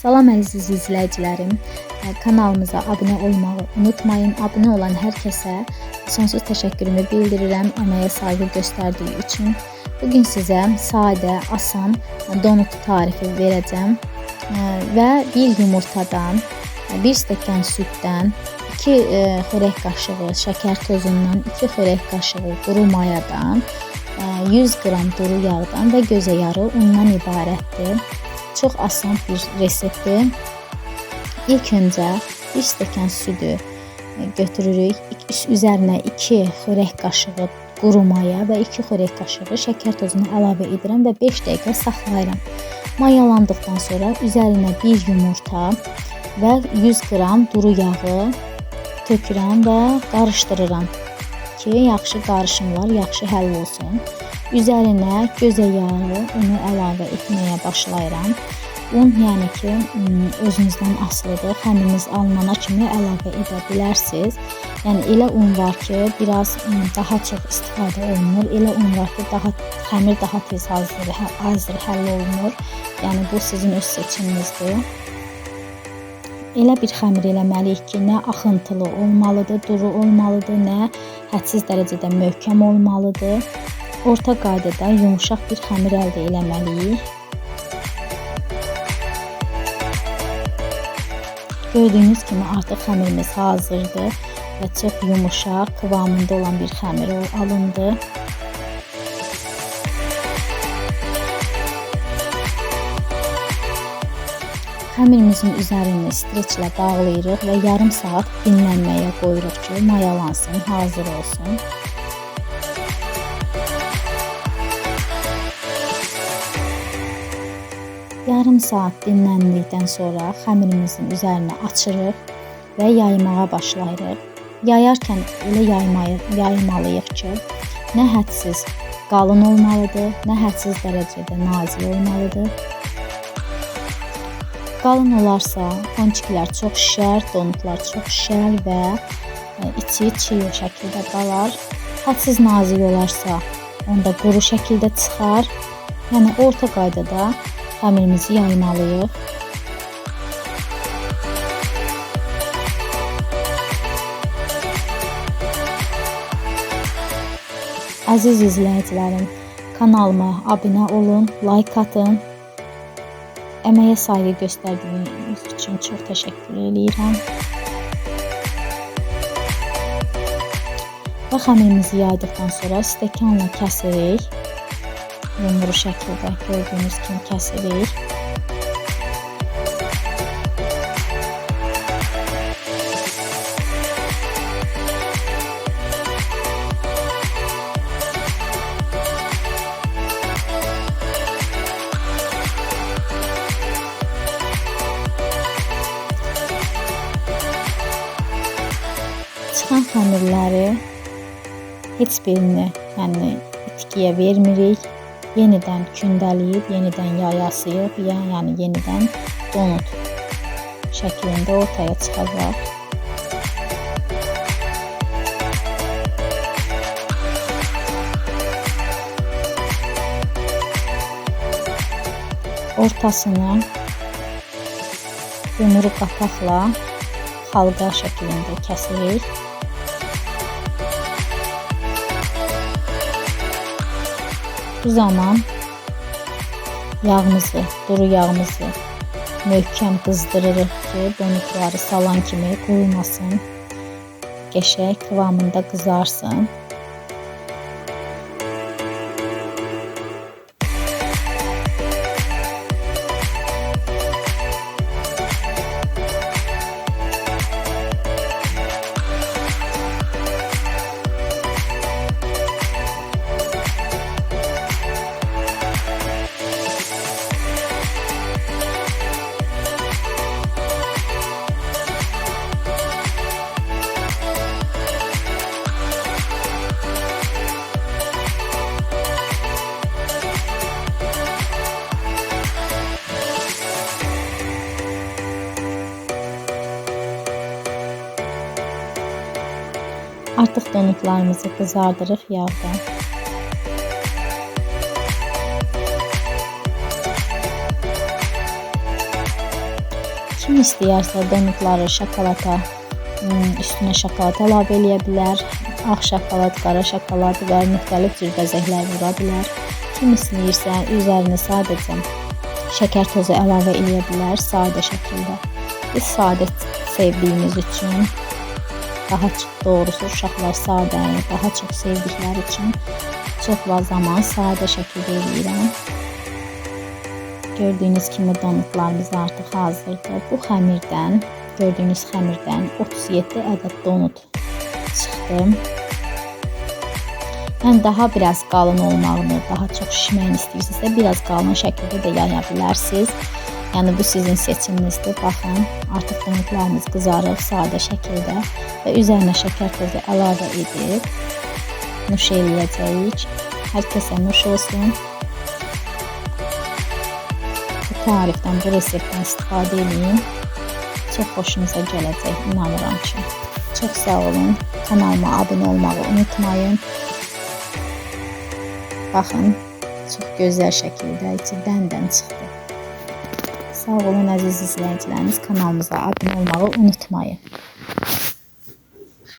Salam əziz izləyicilərim. Kanalımıza abunə olmağı unutmayın. Abunə olan hər kəsə sonsuz təşəkkürümü bildirirəm əməyə sayğı göstərdiyi üçün. Bu gün sizə sadə, asan donut tarifi verəcəm və bir yumurtadan, bir stəkan süddən, 2 xörək qaşığı şəkər tozundan, 2 xörək qaşığı quru mayadan, e, 100 qram duru yağdan və gözə yarı undan ibarətdir. Çox asan bir reseptdir. İlk öncə bir stəkan südü e, götürürük. Üzərinə 2 xörək qaşığı quru maya və 2 xörək qaşığı şəkər tozunu əlavə edirəm və 5 dəqiqə saxlayıram. Mayalandıqdan sonra üzərinə bir yumurta və 100 qram duru yağı tökürəm və qarışdırıram ki, yaxşı qarışımlar yaxşı həll olsun. Üzərinə gözə yağı unu əlavə etməyə başlayıram. Un yəni ki, özünüzdən asılıdır. Xəmiriniz alınana kimi əlavə edə bilərsiniz. Yəni elə un var ki, biraz daha çox istifadə olunur. Elə un var ki, daha xəmir daha tez hazır, hə- hazır həll olunur. Yəni bu sizin öz seçiminizdir. Elə bir xəmir eləməliyik ki, nə axıntılı olmalıdır, duru olmalıdır, nə hədsiz dərəcədə möhkəm olmalıdır. Orta qaydada yumşaq bir xəmir əldə eləməliyik. Gördüyünüz kimi artıq xəmirimiz hazırdır və çox yumuşaq kıvamında olan bir xəmir alındı. Xəmirimizin üzərini streçlə bağlayırıq və yarım saat dinlənməyə qoyuruq ki, mayalansın, hazır olsun. Yarım saat dinləndikdən sonra xəmirimizin üzərini açırıq və yaymağa başlayırıq. Yayarkən elə yaymayı yaymalıyıq ki, nə hədsiz qalın olmalıdır, nə hədsiz dərəcədə nazik olmalıdır. Qalın olarsa ponçiklər çox şişər, donutlar çox şişər və e, içi çiy şəkildə qalar. Hədsiz nazik olarsa, onda quru şəkildə çıxar. Yəni orta qaydada xəmirimizi yaymalıyıq. Əziz izləyicilərim, kanalıma abunə olun, like atın. Əməyə sayğı göstərdiyiniz üçün çox təşəkkür edirəm. Və xəmirimizi yaydıqdan sonra stəkanla kəsirik. Yumru şəkildə gördüyünüz kimi kəsirik. Çıxan xəmirləri heç birini, yəni itkiyə vermirik. Yenidən kündələyib, yenidən yayasıyıb, ya- yəni yenidən donut şəklində ortaya çıxacaq. Ortasını yumru qapaqla xalqa şəklində kəsirik. Bu zaman yağımızı, duru yağımızı möhkəm qızdırırıq ki, donutları salan kimi qurumasın. Qəşəng kıvamında qızarsın. Artıq donutlarımızı qızardırıq yağda. Kim istəyərsə donutları şokolata ım, üstünə şokolad əlavə eləyə bilər. Ağ şokolad, qara şokolad və müxtəlif cür bəzəklər vura bilər. Kim istəyirsə üzərinə sadəcə şəkər tozu əlavə eləyə bilər sadə şəkildə. Biz sadə sevdiyimiz üçün daha çox doğrusu uşaqlar sadəni daha çox sevdikləri üçün çox vaxt zaman sadə şəkildə eləyirəm. Gördüyünüz kimi donutlarımız artıq hazırdır. Bu xəmirdən, gördüyünüz xəmirdən 37 ədəd donut çıxdı. Yəni daha biraz qalın olmağını, daha çox şişməyini istəyirsinizsə, biraz qalın şəkildə də yaya bilərsiniz. Yəni bu sizin seçiminizdir. Baxın, artıq donutlarımız qızarıb sadə şəkildə və üzərinə şəkər tozu əlavə edib nuş eləyəcəyik. Hər kəsə nuş olsun. Bu tarifdən, bu reseptdən istifadə edin. Çox xoşunuza gələcək, inanıram ki. Çox sağ olun. Kanalıma abunə olmağı unutmayın. Baxın, çox gözəl şəkildə içi dəndən çıxdı. Sağ olun əziz izləyicilərimiz. Kanalımıza abunə olmağı unutmayın.